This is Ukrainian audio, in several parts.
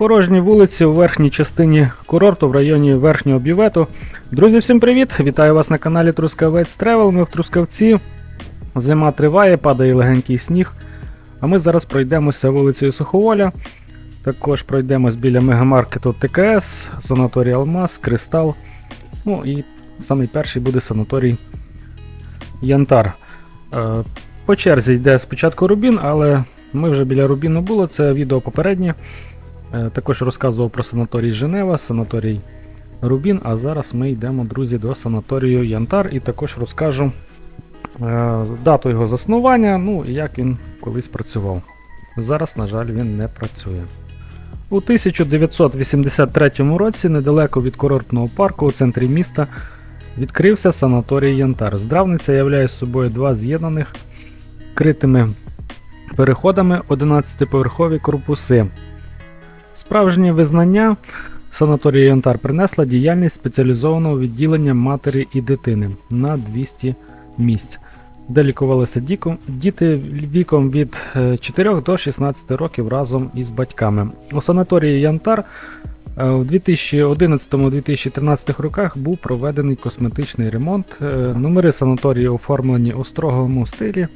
Порожні вулиці у верхній частині курорту в районі верхнього бювету. Друзі, всім привіт! Вітаю вас на каналі Трускавець Тревел. Ми в Трускавці. Зима триває, падає легенький сніг. А ми зараз пройдемося вулицею Суховоля. Також пройдемось біля мегамаркету ТКС, санаторій Алмаз, Кристал. Ну і самий перший буде санаторій Янтар. Е, По черзі йде спочатку Рубін, але ми вже біля Рубіну було, це відео попереднє. Е, Також розказував про санаторій Женева, санаторій Рубін. А зараз ми йдемо, друзі, до санаторію Янтар і також розкажу е, дату його заснування, ну і як він колись працював. Зараз, на жаль, він не працює. У 1983 році, недалеко від курортного парку у центрі міста, відкрився санаторій Янтар. Здравниця являє собою два з'єднаних критими переходами 11-поверхові корпуси. Справжнє визнання санаторію Янтар принесла діяльність спеціалізованого відділення матері і дитини на 200 місць, де лікувалися діти віком від е, 4 до 16 років разом із батьками. У санаторії Янтар е, у 2011-2013 роках був проведений косметичний ремонт. Е, Номери санаторію оформлені у строгому стилі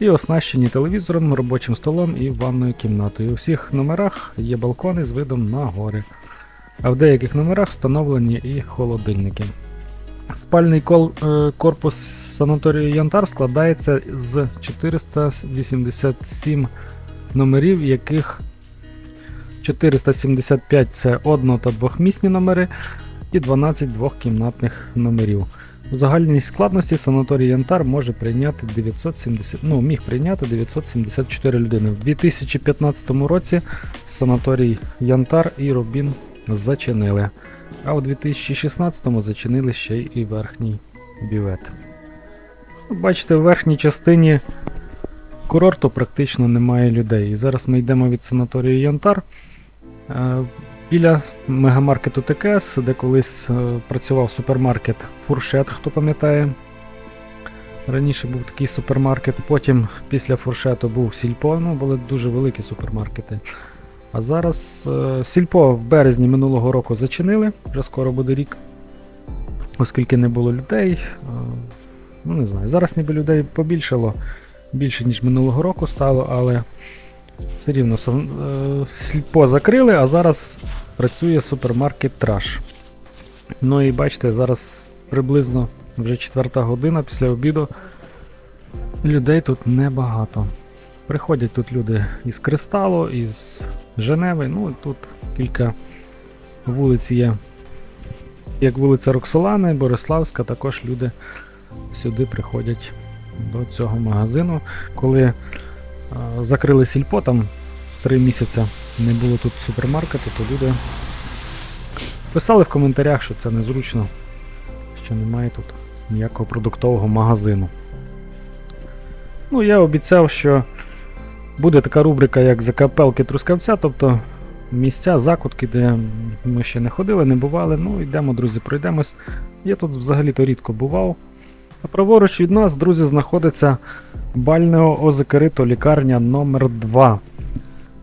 і оснащені телевізором, робочим столом і ванною кімнатою. У всіх номерах є балкони з видом на гори, а в деяких номерах встановлені і холодильники. Спальний е, корпус санаторію Янтар складається з 487 номерів, яких 475 це одно- та двохмісні номери і 12 двохкімнатних номерів. У загальній складності санаторій Янтар може прийняти 970, ну, міг прийняти 974 людини. В 2015 році санаторій Янтар і Рубін зачинили, а у 2016 зачинили ще й верхній бювет. Бачите, в верхній частині курорту практично немає людей. І зараз ми йдемо від санаторію Янтар. Е, Біля мегамаркету ТКС, де колись е, працював супермаркет Фуршет, хто пам'ятає. Раніше був такий супермаркет, потім після фуршету був Сільпо, ну були дуже великі супермаркети. А зараз е, Сільпо в березні минулого року зачинили, вже скоро буде рік, оскільки не було людей. Ну не знаю, зараз ніби людей побільшало, більше ніж минулого року стало, але все рівно сан- е, Сільпо закрили, а зараз працює супермаркет Траш. Ну і бачите, зараз приблизно вже четверта година після обіду. Людей тут небагато. Приходять тут люди із Кристалу, із Женеви, ну тут кілька вулиць є. Як вулиця Роксолани, Бориславська, також люди сюди приходять до цього магазину. Коли закрили сільпо, там три місяці не було тут супермаркету, то люди писали в коментарях, що це незручно, що немає тут ніякого продуктового магазину. Ну, я обіцяв, що буде така рубрика, як закапелки Трускавця, тобто місця, закутки, де ми ще не ходили, не бували. Ну, йдемо, друзі, пройдемось. Я тут взагалі-то рідко бував. А праворуч від нас, друзі, знаходиться Бальнео Озекерито лікарня номер 2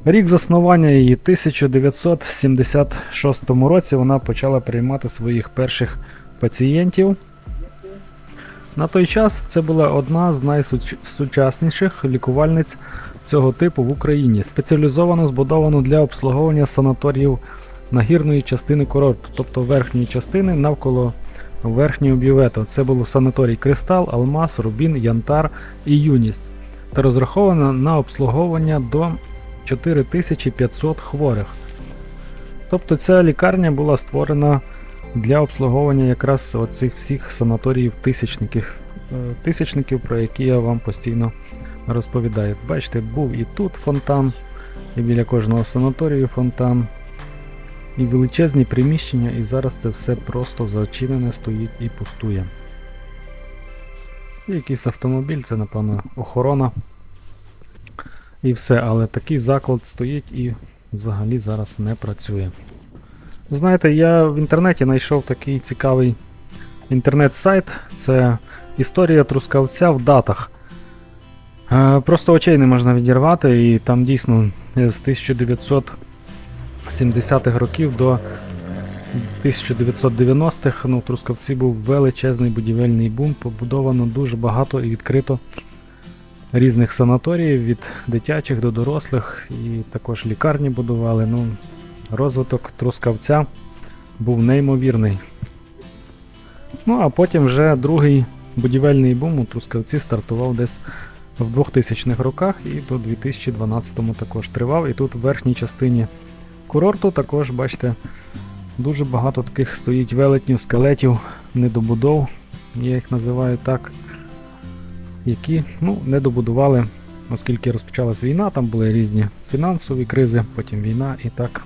Рік заснування її 1976 році вона почала приймати своїх перших пацієнтів. На той час це була одна з найсучасніших лікувальниць цього типу в Україні, спеціалізовано збудовано для обслуговування санаторіїв нагірної частини курорту, тобто верхньої частини навколо верхнього бювету. Це був санаторій Кристал, Алмаз, Рубін, Янтар і Юність та розрахована на обслуговування до 4500 хворих. Тобто ця лікарня була створена для обслуговування якраз оцих всіх санаторіїв тисячників, е, тисячників, про які я вам постійно розповідаю. Бачите, був і тут фонтан, і біля кожного санаторію фонтан, і величезні приміщення, і зараз це все просто зачинене стоїть і пустує. Якийсь автомобіль, це, напевно, охорона. І все, але такий заклад стоїть і взагалі зараз не працює. Знаєте, я в інтернеті знайшов такий цікавий інтернет-сайт. Це історія трускавця в датах. Е, Просто очей не можна відірвати, і там дійсно з 1900 70-х років до 1990-х. Ну, в Трускавці був величезний будівельний бум, побудовано дуже багато і відкрито різних санаторіїв від дитячих до дорослих, і також лікарні будували. Ну, розвиток Трускавця був неймовірний. Ну, а потім вже другий будівельний бум у Трускавці стартував десь в 2000-х роках і до 2012-му також тривав. І тут в верхній частині курорту також, бачите, дуже багато таких стоїть велетнів, скелетів, недобудов, я їх називаю так, які ну, не добудували, оскільки розпочалась війна, там були різні фінансові кризи, потім війна і так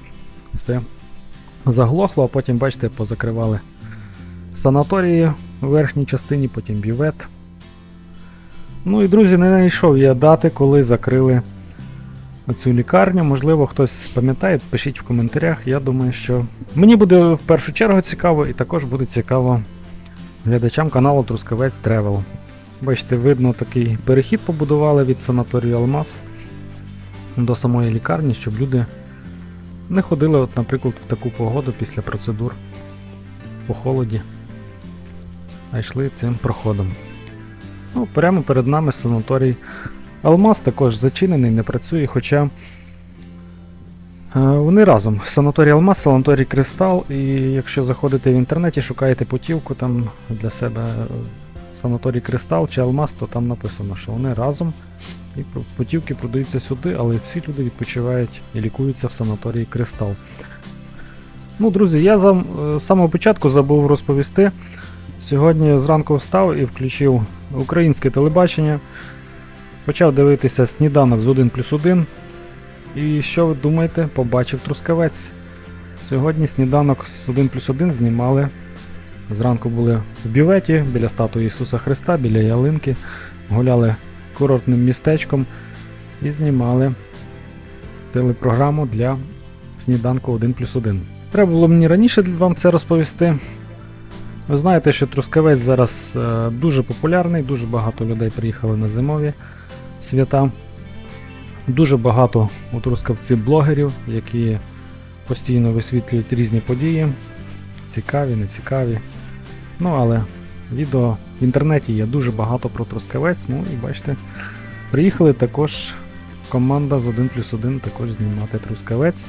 все заглохло, а потім, бачите, позакривали санаторії в верхній частині, потім бювет. Ну і друзі, не знайшов я дати, коли закрили цю лікарню. Можливо, хтось пам'ятає, пишіть в коментарях. Я думаю, що мені буде в першу чергу цікаво, і також буде цікаво глядачам каналу Трускавець Тревел. Бачите, видно, такий перехід побудували від санаторію Алмаз до самої лікарні, щоб люди не ходили, от, наприклад, в таку погоду після процедур по холоді, а йшли цим проходом. Ну, прямо перед нами санаторій Алмаз також зачинений, не працює, хоча е, вони разом. Санаторій Алмаз, санаторій Кристал, і якщо заходите в інтернеті, шукаєте путівку там для себе е, санаторій Кристал чи Алмаз, то там написано, що вони разом. І путівки продаються сюди, але всі люди відпочивають і лікуються в санаторії Кристал. Ну, друзі, я з самого початку забув розповісти. Сьогодні зранку встав і включив українське телебачення. Почав дивитися сніданок з 1 плюс 1. І що ви думаєте? Побачив Трускавець. Сьогодні сніданок з 1 плюс 1 знімали. Зранку були в бюветі біля статуї Ісуса Христа, біля ялинки, гуляли курортним містечком і знімали телепрограму для сніданку 1 плюс 1. Треба було мені раніше вам це розповісти. Ви знаєте, що Трускавець зараз е, дуже популярний, дуже багато людей приїхали на зимові свята. Дуже багато у Трускавці блогерів, які постійно висвітлюють різні події. Цікаві, нецікаві. Ну, але відео в інтернеті є дуже багато про Трускавець. Ну і бачите, приїхали також команда з 1 плюс 1 також знімати Трускавець.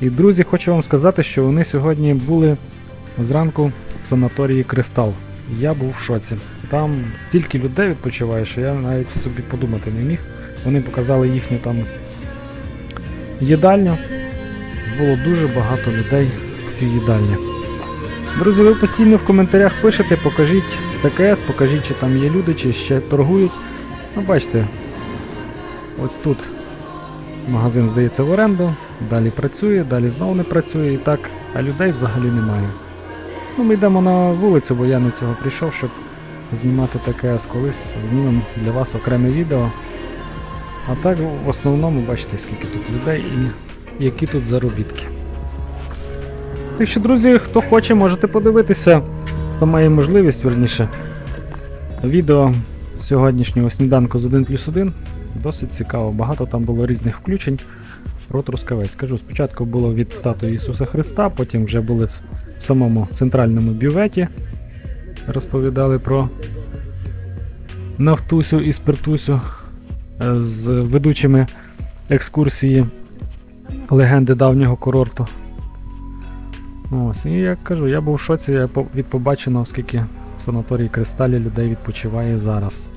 І друзі, хочу вам сказати, що вони сьогодні були зранку в санаторії Кристал. Я був в шоці. Там стільки людей відпочиває, що я навіть собі подумати не міг. Вони показали їхню там їдальню. Було дуже багато людей в цій їдальні. Друзі, ви постійно в коментарях пишете, покажіть ТКС, покажіть, чи там є люди, чи ще торгують. Ну, бачите, ось тут магазин здається в оренду, далі працює, далі знову не працює і так, а людей взагалі немає. Ну, ми йдемо на вулицю, бо я на цього прийшов, щоб знімати ТКС колись. Знімемо для вас окреме відео. А так, в основному, бачите, скільки тут людей і які тут заробітки. Так що, друзі, хто хоче, можете подивитися, хто має можливість, верніше. Відео сьогоднішнього сніданку з 1 плюс 1 досить цікаво. Багато там було різних включень про Трускавець. Скажу, спочатку було від статуї Ісуса Христа, потім вже були в самому центральному бюветі. Розповідали про Нафтусю і Спиртусю е, з ведучими екскурсії легенди давнього курорту. Ось, і я кажу, я був в шоці від побаченого, оскільки в санаторії Кристалі людей відпочиває зараз.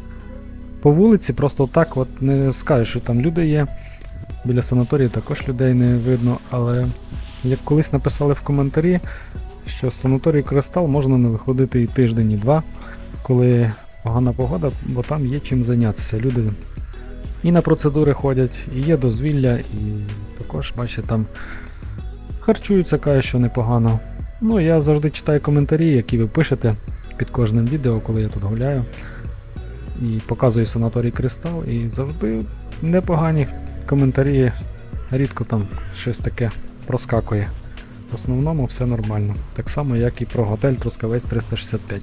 По вулиці просто так от не скажеш, що там люди є. Біля санаторії також людей не видно, але як колись написали в коментарі, що з санаторії Кристал можна не виходити і тиждень, і два, коли погана погода, бо там є чим зайнятися. Люди і на процедури ходять, і є дозвілля, і також, бачите, там харчуються, кажуть, що непогано. Ну, я завжди читаю коментарі, які ви пишете під кожним відео, коли я тут гуляю. І показую санаторій Кристал, і завжди непогані коментарі. Рідко там щось таке проскакує. В основному все нормально. Так само, як і про готель Трускавець 365.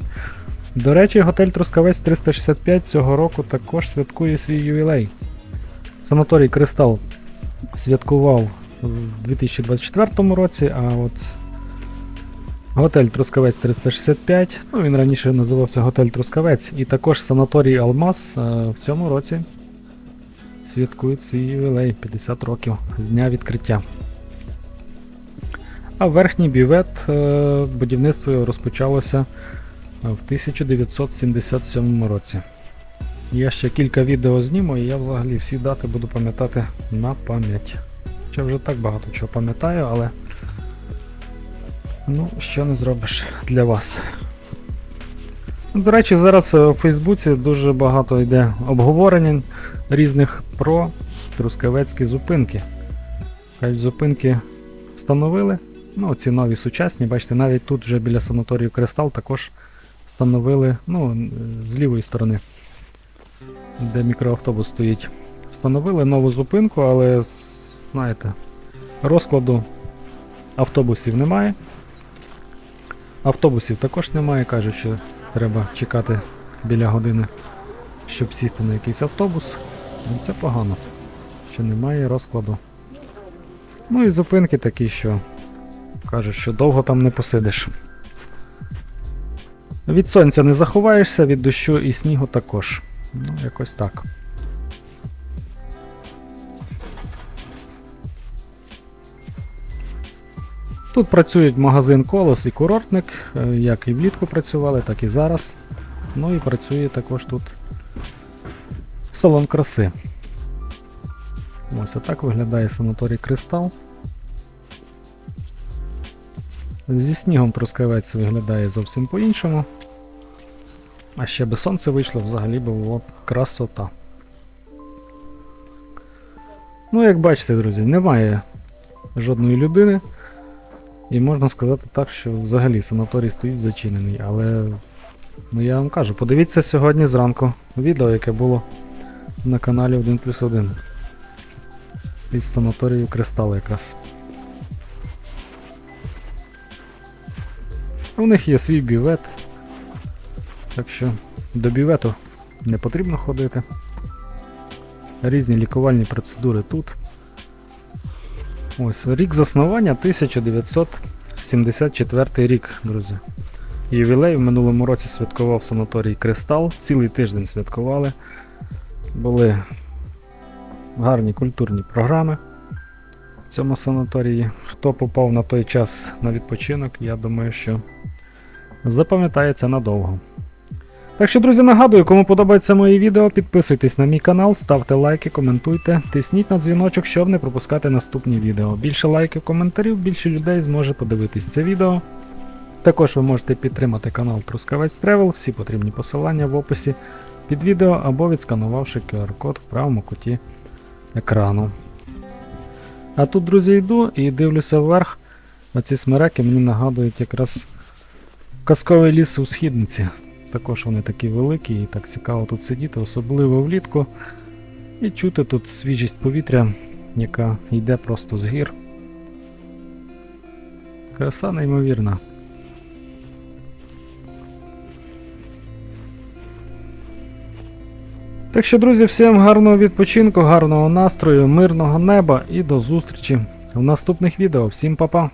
До речі, готель Трускавець 365 цього року також святкує свій ювілей. Санаторій Кристал святкував в 2024 році, а от готель Трускавець 365, ну він раніше називався Готель Трускавець, і також санаторій Алмаз е, в цьому році святкують свій ювілей 50 років з дня відкриття. А верхній бювет е, будівництво розпочалося е, в 1977 році. Я ще кілька відео зніму, і я взагалі всі дати буду пам'ятати на пам'ять. Хоча вже так багато чого пам'ятаю, але ну, що не зробиш для вас. До речі, зараз е, у Фейсбуці дуже багато йде обговорень різних про трускавецькі зупинки. Кажуть, зупинки встановили. Ну, ці нові сучасні, бачите, навіть тут вже біля санаторію Кристал також встановили, ну, з лівої сторони, де мікроавтобус стоїть. Встановили нову зупинку, але, знаєте, розкладу автобусів немає. Автобусів також немає, кажуть, що треба чекати біля години, щоб сісти на якийсь автобус. Ну, Це погано, що немає розкладу. Ну і зупинки такі, що кажуть, що довго там не посидиш. Від сонця не заховаєшся, від дощу і снігу також. Ну, якось так. Тут працюють магазин Колос і курортник, е, як і влітку працювали, так і зараз. Ну і працює також тут салон краси. Ось отак виглядає санаторій Кристал. Зі снігом трускавець виглядає зовсім по-іншому. А ще би сонце вийшло, взагалі би було б красота. Ну, як бачите, друзі, немає жодної людини. І можна сказати так, що взагалі санаторій стоїть зачинений. Але ну, я вам кажу, подивіться сьогодні зранку відео, яке було на каналі 1 плюс 1 із санаторію Кристал якраз. У них є свій бювет. Так що до бювету не потрібно ходити. Різні лікувальні процедури тут. Ось рік заснування 1974 рік, друзі. Ювілей в минулому році святкував санаторій Кристал. Цілий тиждень святкували. Були гарні культурні програми в цьому санаторії. Хто попав на той час на відпочинок, я думаю, що запам'ятається надовго. Так що, друзі, нагадую, кому подобається моє відео, підписуйтесь на мій канал, ставте лайки, коментуйте, тисніть на дзвіночок, щоб не пропускати наступні відео. Більше лайків, коментарів, більше людей зможе подивитись це відео. Також ви можете підтримати канал Трускавець Тревел, всі потрібні посилання в описі під відео або відсканувавши QR-код в правому куті екрану. А тут, друзі, йду і дивлюся вверх. Оці смереки мені нагадують якраз казковий ліс у східниці. Також вони такі великі і так цікаво тут сидіти, особливо влітку. І чути тут свіжість повітря, яка йде просто з гір. Краса неймовірна. Так що, друзі, всім гарного відпочинку, гарного настрою, мирного неба і до зустрічі в наступних відео. Всім па-па!